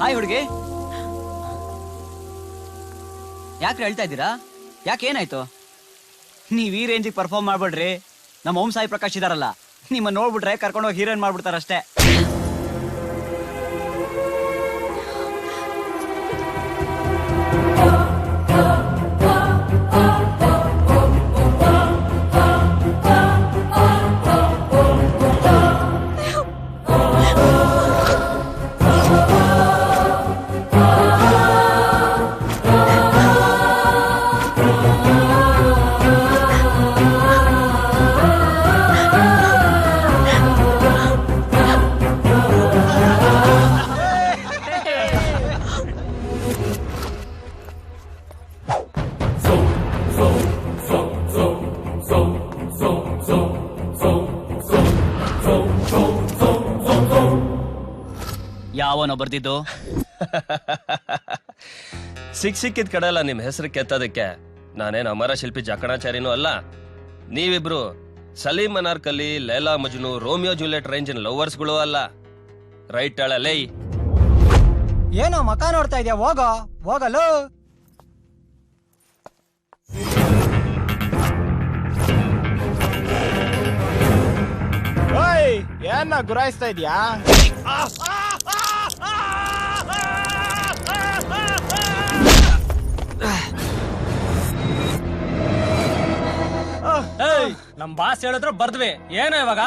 Hi ಹುಡುಗಿ. ಯಾಕ್ರಿ ಹೇಳ್ತಾ ಇದ್ದೀರಾ? ಯಾಕೆ ಏನಾಯ್ತು? ನೀವ್ ಈ ರೇಂಜಿಗೆ ಪರ್ಫಾರ್ಮ್ ಮಾಡ್ಬಿಡ್ರಿ. ನಮ್ಮ ಓಂ ಸಾಯಿ ಪ್ರಕಾಶ್ ಇದಾರಲ್ಲ, ನಿಮ್ಮ ನೋಡ್ಬಿಟ್ರೆ ಕರ್ಕೊಂಡೋಗಿ ಹೀರೋಯಿನ್ ಮಾಡ್ಬಿಡ್ತಾರಷ್ಟೇ. ಬರ್ದಿದ್ದು? ಸಿಕ್ ಸಿಕ್ಕಿದ ಕಡೆ ಎಲ್ಲ ನಿಮ್ ಹೆಸರು ಕೆತ್ತೋದಕ್ಕೆ. ನಾನೇನು ಅಮರ ಶಿಲ್ಪಿ ಜಕಣಾಚಾರಿನೂ ಅಲ್ಲ. ನೀವಿಬ್ರು ಸಲೀಂ ಅನಾರ್ಕಲಿ ಲೈಲಾ ಮಜ್ನು ರೋಮಿಯೋ ಜೂಲಿಯಟ್ ರೇಂಜಿನ ಲವರ್ಸ್ಗಳು ಅಲ್ಲ. ರೈಟ್ ಲೈ ಏನೋ ಮಕ ನೋಡ್ತಾ ಇದೆಯಾ? ಹೋಗೋ ಹೋಗಲು. ಓಯ್ ಏನ ಗುರಾಯಿಸ್ತಾ ಇದ್ಯಾ? ನಮ್ ಬಾಸ್ ಹೇಳಿದ್ರು ಬರ್ದ್ವಿ. ಏನು ಇವಾಗ?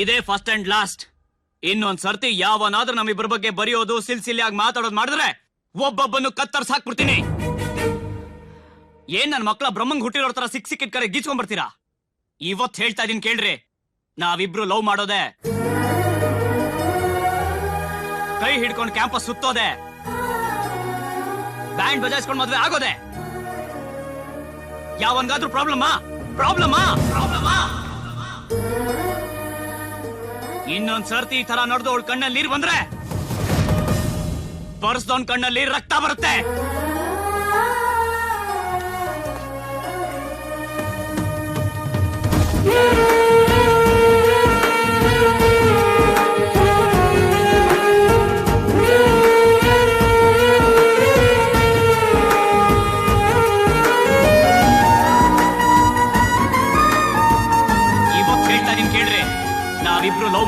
ಇದೇ ಫಸ್ಟ್ ಅಂಡ್ ಲಾಸ್ಟ್ ಇನ್ನೊಂದ್ ಸರ್ತಿ ಯಾವನಾದ್ರೂ ನಮ್ಮಿಬ್ಬರ ಬಗ್ಗೆ ಬರೆಯೋದು, ಸಿಲ್ಸಿಲಿಯಾಗಿ ಮಾತಾಡೋದು ಮಾಡಿದ್ರೆ ಒಬ್ಬೊಬ್ಬನ್ನು ಕತ್ತರ್ಸ್ ಹಾಕ್ಬಿಡ್ತೀನಿ. ಏನ್ ನನ್ ಮಕ್ಳ ಬ್ರಹ್ಮಂಗ್ ಹುಟ್ಟಿರೋ ತರ ಸಿಕ್ ಸಿಕ್ಕಿಟ್ ಕರೆ ಗೀಚ್ಕೊಂಡ್ ಬರ್ತೀರಾ ಇವತ್ ಹೇಳ್ತಾ ಇದೀನಿ ಕೇಳ್ರಿ. ನಾವಿಬ್ರು ಲವ್ ಮಾಡೋದೆ. ಕೈ ಹಿಡ್ಕೊಂಡು ಕ್ಯಾಂಪಸ್ ಸುತ್ತೋದೆ. ಬ್ಯಾಂಡ್ ಬಜಾಯಿಸ್ಕೊಂಡು ಮದ್ವೆ ಆಗೋದೆ. ಯಾವನ್ಗಾದ್ರೂ ಪ್ರಾಬ್ಲಮಾ? ಪ್ರಾಬ್ಲಮಾ? ಪ್ರಾಬ್ಲಮಾ? ಇನ್ನೊಂದ್ ಸರ್ತಿ ಈ ತರ ನಡೆದು ಅವಳ ಕಣ್ಣಲ್ಲಿ ನೀರ್ ಬಂದ್ರೆ ಬರ್ಸ್ದವನ್ ಕಣ್ಣಲ್ಲಿ ರಕ್ತ ಬರುತ್ತೆ.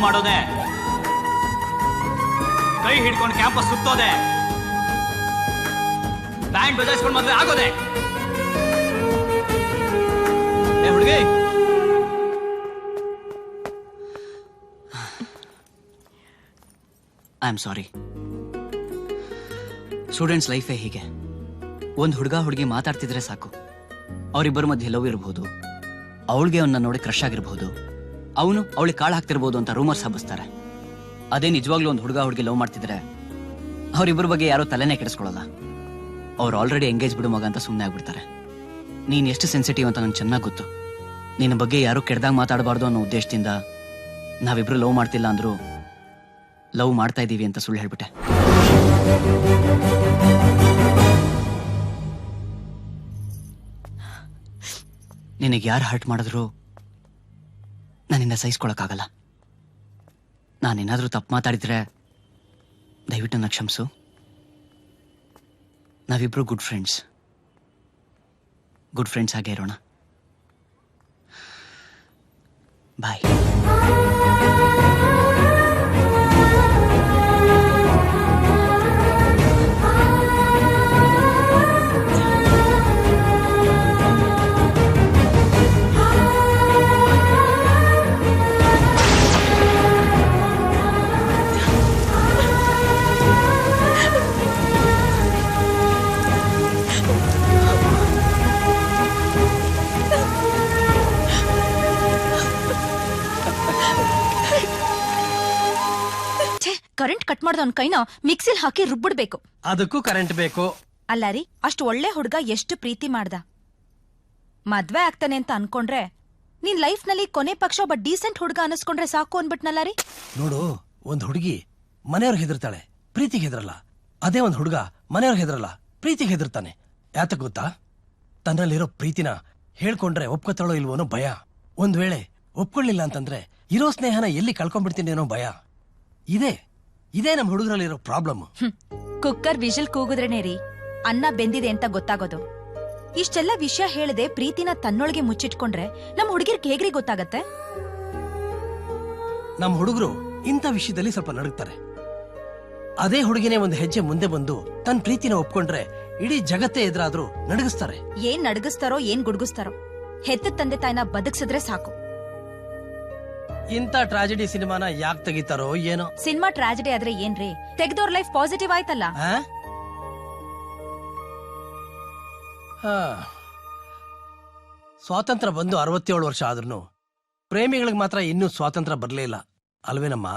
ಮಾಡೋದೆ. ಕೈ ಹಿಡ್ಕೊಂಡು ಕ್ಯಾಂಪಸ್ ಸುತ್ತೋದೆ. ಬ್ಯಾಂಡ್ ಬದಲಾಯಿಸ್ಕೊಂಡು ಮದ್ವೆ ಆಗೋದೆ. ಹುಡುಗಿ. ಐ ಆಮ್ ಸಾರಿ ಸ್ಟೂಡೆಂಟ್ಸ್ ಲೈಫೇ ಹೀಗೆ. ಒಂದು ಹುಡುಗ ಹುಡುಗಿ ಮಾತಾಡ್ತಿದ್ರೆ ಸಾಕು. ಅವರಿಬ್ಬರ ಮಧ್ಯೆ ಲವ್ ಇರಬಹುದು ಅವಳಿಗೆ ಅವನ್ನ ನೋಡಿ ಕ್ರಶ್ ಆಗಿರ್ಬಹುದು ಅವನು ಅವಳಿಗೆ ಕಾಳು ಹಾಕ್ತಿರ್ಬೋದು ಅಂತ ರೂಮರ್ಸ್ ಹಬ್ಬಿಸ್ತಾರೆ. ಅದೇ ನಿಜವಾಗ್ಲೂ ಒಂದು ಹುಡುಗ ಹುಡುಗಿ ಲವ್ ಮಾಡ್ತಿದ್ರೆ ಅವರಿಬ್ಬರ ಬಗ್ಗೆ ಯಾರೋ ತಲೆನೇ ಕೆಡಿಸ್ಕೊಳ್ಳಲ್ಲ. ಅವ್ರು ಆಲ್ರೆಡಿ ಎಂಗೇಜ್ ಬಿಡು ಮಗ ಅಂತ ಸುಮ್ಮನೆ ಆಗ್ಬಿಡ್ತಾರೆ. ನೀನು ಎಷ್ಟು ಸೆನ್ಸಿಟಿವ್ ಅಂತ ನಂಗೆ ಚೆನ್ನಾಗಿ ಗೊತ್ತು. ನಿನ್ನ ಬಗ್ಗೆ ಯಾರು ಕೆಡ್ದಾಗ ಮಾತಾಡಬಾರ್ದು ಅನ್ನೋ ಉದ್ದೇಶದಿಂದ ನಾವಿಬ್ರು ಲವ್ ಮಾಡ್ತಿಲ್ಲ ಅಂದ್ರು ಲವ್ ಮಾಡ್ತಾ ಇದ್ದೀವಿ ಅಂತ ಸುಳ್ಳು ಹೇಳ್ಬಿಟ್ಟೆ. ನಿನಗೆ ಯಾರು ಹರ್ಟ್ ಮಾಡಿದ್ರು? ನನ್ನಿಂದ ಸಹಿಸ್ಕೊಳಕ್ಕಾಗಲ್ಲ. ನಾನೇನಾದರೂ ತಪ್ಪು ಮಾತಾಡಿದ್ರೆ ದಯವಿಟ್ಟು ನನ್ನ ಕ್ಷಮಿಸು. ನಾವಿಬ್ಬರು ಗುಡ್ ಫ್ರೆಂಡ್ಸ್ ಗುಡ್ ಫ್ರೆಂಡ್ಸ್ ಆಗೇ ಇರೋಣ. ಬಾಯ್ ಕಟ್ ಮಾಡ್ದ ಅವ್ನ ಕೈನ ಮಿಕ್ಸಿಲ್ ಹಾಕಿ ರುಬ್ಬಿಡ್ಬೇಕು. ಅದಕ್ಕೂ ಕರೆಂಟ್ ಬೇಕು. ಅಲ್ಲ ರೀ ಅಷ್ಟು ಒಳ್ಳೆ ಹುಡ್ಗ ಎಷ್ಟು ಪ್ರೀತಿ ಮಾಡ್ದ. ಮದ್ವೆ ಆಗ್ತಾನೆ ಅಂತ ಅನ್ಕೊಂಡ್ರೆ ನಿನ್ ಲೈಫ್ನಲ್ಲಿ ಕೊನೆ ಪಕ್ಷ ಒಬ್ಬ ಡೀಸೆಂಟ್ ಹುಡ್ಗ ಅನಿಸ್ಕೊಂಡ್ರೆ ಸಾಕು ಅನ್ಬಿಟ್ನಲ್ಲ ರೀ? ನೋಡು ಒಂದ್ ಹುಡುಗಿ ಮನೆಯವ್ರ ಹೆದರ್ತಾಳೆ ಪ್ರೀತಿ ಹೆದರಲ್ಲ. ಅದೇ ಒಂದ್ ಹುಡುಗ ಮನೆಯವ್ರ್ ಹೆದರಲ್ಲ ಪ್ರೀತಿ ಹೆದರ್ತಾನೆ. ಯಾತ ಗೊತ್ತಾ? ತನ್ನಲ್ಲಿರೋ ಪ್ರೀತಿನ ಹೇಳ್ಕೊಂಡ್ರೆ ಒಪ್ಕೋತಾಳೋ ಇಲ್ವೋ ಅನ್ನೋ ಭಯ. ಒಂದ್ ವೇಳೆ ಒಪ್ಕೊಳ್ಳಿಲ್ಲ ಅಂತಂದ್ರೆ ಇರೋ ಸ್ನೇಹನ ಎಲ್ಲಿ ಕಳ್ಕೊಂಡ್ಬಿಡ್ತೀನಿ ಅನ್ನೋ ಭಯ. ಇದೇ ಇದೇ ನಮ್ಮ ಹುಡುಗರಲ್ಲಿರೋ ಪ್ರಾಬ್ಲಮ್. ಕುಕ್ಕರ್ ವಿಷಲ್ ಕೂಗಿದ್ರೇನೆ ರೀ. ಅನ್ನ ಬೆಂದಿದೆ ಅಂತ ಗೊತ್ತಾಗೋದು. ಇಷ್ಟೆಲ್ಲ ವಿಷಯ ಹೇಳದೆ ಪ್ರೀತಿನ ತನ್ನೊಳಗೆ ಮುಚ್ಚಿಟ್ಕೊಂಡ್ರೆ ನಮ್ ಹುಡುಗಿರ್ಗೆ ಹೇಗ್ರಿ ಗೊತ್ತಾಗತ್ತೆ? ನಮ್ಮ ಹುಡುಗರು ಇಂಥ ವಿಷಯದಲ್ಲಿ ಸ್ವಲ್ಪ ನಡುಗ್ತಾರೆ. ಅದೇ ಹುಡುಗಿನೇ ಒಂದು ಹೆಜ್ಜೆ ಮುಂದೆ ಬಂದು ತನ್ನ ಪ್ರೀತಿನ ಒಪ್ಕೊಂಡ್ರೆ ಇಡೀ ಜಗತ್ತೇ ಎದುರಾದ್ರೂ ನಡಗಿಸ್ತಾರೆ. ಏನ್ ನಡಗಿಸ್ತಾರೋ ಏನ್ ಗುಡ್ಗಿಸ್ತಾರೋ. ಹೆತ್ತ ತಂದೆ ತಾಯಿನ ಬದುಕ್ಸಿದ್ರೆ ಸಾಕು. ಇಂಥ ಟ್ರಾಜಿಡಿ ಸಿನಿಮಾನ ಯಾಕೆ ತೆಗಿತಾರೋ ಏನೋ? ಸಿನಿಮಾ ಟ್ರಾಜಿಡಿ ಆದ್ರೆ ಏನ್ರಿ? ತೆಗ್ದೋರ್ ಲೈಫ್ ಪಾಸಿಟಿವ್ ಆಯ್ತಲ್ಲ? ಆ? ಹಾ. ಸ್ವಾತಂತ್ರ್ಯ ಬಂದು ಅರವತ್ತೇಳು ವರ್ಷ ಆದ್ರೂ ಪ್ರೇಮಿಗಳಿಗೆ ಮಾತ್ರ ಇನ್ನೂ ಸ್ವಾತಂತ್ರ್ಯ ಬರಲೇ ಇಲ್ಲ. ಅಲ್ವೇನಮ್ಮ?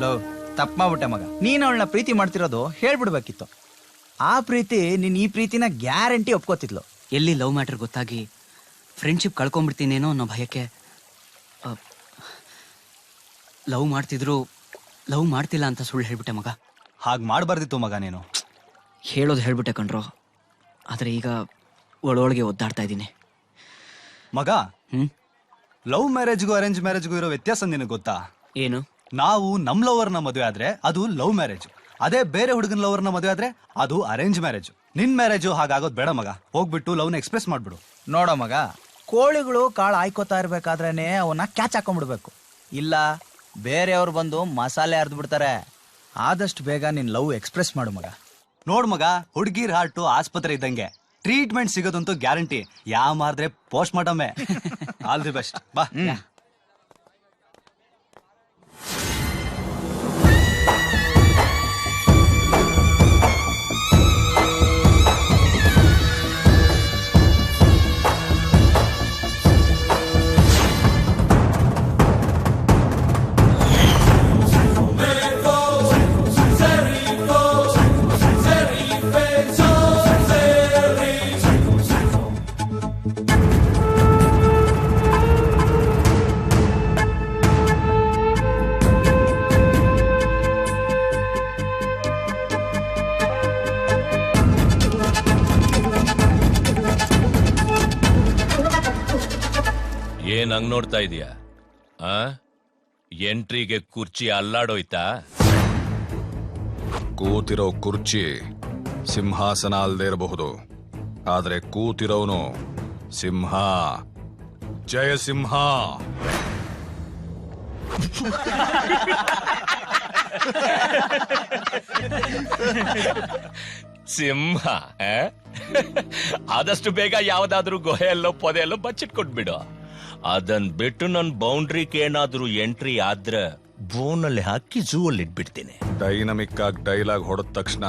ಲವ್ ತಪ್ಪು ಮಾಡ್ಬಿಟ್ಟೆ ಮಗ. ನೀನು ಅವಳನ್ನ ಪ್ರೀತಿ ಮಾಡ್ತಿರೋದು ಹೇಳ್ಬಿಡ್ಬೇಕಿತ್ತು. ಆ ಪ್ರೀತಿ ನೀನ್ ಈ ಪ್ರೀತಿನ ಗ್ಯಾರಂಟಿ ಒಪ್ಕೋತಿದ್ಲು. ಎಲ್ಲಿ ಲವ್ ಮ್ಯಾಟರ್ ಗೊತ್ತಾಗಿ ಫ್ರೆಂಡ್ಶಿಪ್ ಕಳ್ಕೊಂಡ್ಬಿಡ್ತೀನೇನೋ ಅನ್ನೋ ಭಯಕ್ಕೆ ಲವ್ ಮಾಡ್ತಿದ್ರು ಲವ್ ಮಾಡ್ತಿಲ್ಲ ಅಂತ ಸುಳ್ಳು ಹೇಳ್ಬಿಟ್ಟೆ ಮಗ. ಹಾಗೆ ಮಾಡಬಾರ್ದಿತ್ತು ಮಗ ನೀನು. ಹೇಳೋದು ಹೇಳ್ಬಿಟ್ಟೆ ಕಣ್ರೋ. ಆದರೆ ಈಗ ಒಳೊಳಗೆ ಒದ್ದಾಡ್ತಾ ಇದ್ದೀನಿ. ಮಗ ಹ್ಞೂ ಲವ್ ಮ್ಯಾರೇಜ್ಗೂ ಅರೇಂಜ್ ಮ್ಯಾರೇಜ್ಗೂ ಇರೋ ವ್ಯತ್ಯಾಸ ನಿನಗೆ ಗೊತ್ತಾ? ಏನು? ನಾವು ನಮ್ಮ ಲವರ್ನ ಮದುವೆ ಆದ್ರೆ ಅದು ಲವ್ ಮ್ಯಾರೇಜ್. ಅದೇ ಬೇರೆ ಹುಡುಗನ ಲವರ್ನ ಮದುವೆ ಆದ್ರೆ ಅದು ಅರೇಂಜ್ ಮ್ಯಾರೇಜ್. ನಿನ್ ಮ್ಯಾರೇಜು ಹಾಗಾಗೋದು ಬೇಡ ಮಗ. ಹೋಗ್ಬಿಟ್ಟು ಲವ್ನ ಎಕ್ಸ್ಪ್ರೆಸ್ ಮಾಡ್ಬಿಡು. ನೋಡೋ ಮಗ ಕೋಳಿಗಳು ಕಾಳು ಆಯ್ಕೋತಾ ಇರ್ಬೇಕಾದ್ರೇನೆ ಅವನ್ನ ಕ್ಯಾಚ್ ಹಾಕೊಂಡ್ಬಿಡ್ಬೇಕು. ಇಲ್ಲ ಬೇರೆಯವ್ರು ಬಂದು ಮಸಾಲೆ ಅರ್ದು ಬಿಡ್ತಾರೆ ಆದಷ್ಟು ಬೇಗ ನಿನ್ ಲವ್ ಎಕ್ಸ್ಪ್ರೆಸ್ ಮಾಡು ಮಗ. ನೋಡ್ ಮಗ ಹುಡ್ಗಿರ್ ಹಾರ್ಟು ಆಸ್ಪತ್ರೆ ಇದ್ದಂಗೆ. ಟ್ರೀಟ್ಮೆಂಟ್ ಸಿಗೋದಂತೂ ಗ್ಯಾರಂಟಿ ಯಾವ ಮಾರ್ದ್ರೆ ಪೋಸ್ಟ್ ಮಾಡಮ್ಮೆ ಆಲ್ ದಿ ಬೆಸ್ಟ್ ಬಾ. ಏನ್ ಹಂಗ್ ನೋಡ್ತಾ ಇದೀಯ? ಆ? ಎಂಟ್ರಿಗೆ ಕುರ್ಚಿ ಅಲ್ಲಾಡೋಯ್ತಾ? ಕೂತಿರೋ ಕುರ್ಚಿ ಸಿಂಹಾಸನ ಅಲ್ದೇ ಇರಬಹುದು. ಆದ್ರೆ ಕೂತಿರೋನು ಸಿಂಹ. ಜಯಸಿಂಹ ಸಿಂಹ ಆ? ಆದಷ್ಟು ಬೇಗ ಯಾವ್ದಾದ್ರೂ ಗುಹೆಯಲ್ಲೋ ಪೊದೆಯಲ್ಲೋ ಬಚ್ಚಿಟ್ಕೊಟ್ಬಿಡು. ಅದನ್ ಬಿಟ್ಟು ನನ್ ಬೌಂಡ್ರಿಗೆ ಏನಾದ್ರೂ ಎಂಟ್ರಿ ಆದ್ರೆ ಬೋನಲ್ಲಿ ಹಾಕಿ ಝೂ ಅಲ್ಲಿ ಇಟ್ಬಿಡ್ತೀನಿ. ಡೈನಮಿಕ್ ಆಗಿ ಡೈಲಾಗ್ ಹೊಡೆದ ತಕ್ಷಣ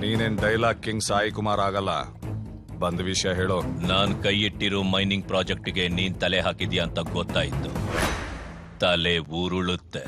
ನೀನೇನ್ ಡೈಲಾಗ್ ಕಿಂಗ್ ಸಾಯಿ ಕುಮಾರ್ ಆಗಲ್ಲ? ಬಂದ ವಿಷಯ ಹೇಳೋ. ನಾನ್ ಕೈ ಇಟ್ಟಿರೋ ಮೈನಿಂಗ್ ಪ್ರಾಜೆಕ್ಟ್ಗೆ ನೀನ್ ತಲೆ ಹಾಕಿದ್ಯಾ ಅಂತ ಗೊತ್ತಾಯ್ತು. ತಲೆ ಉರುಳುತ್ತೆ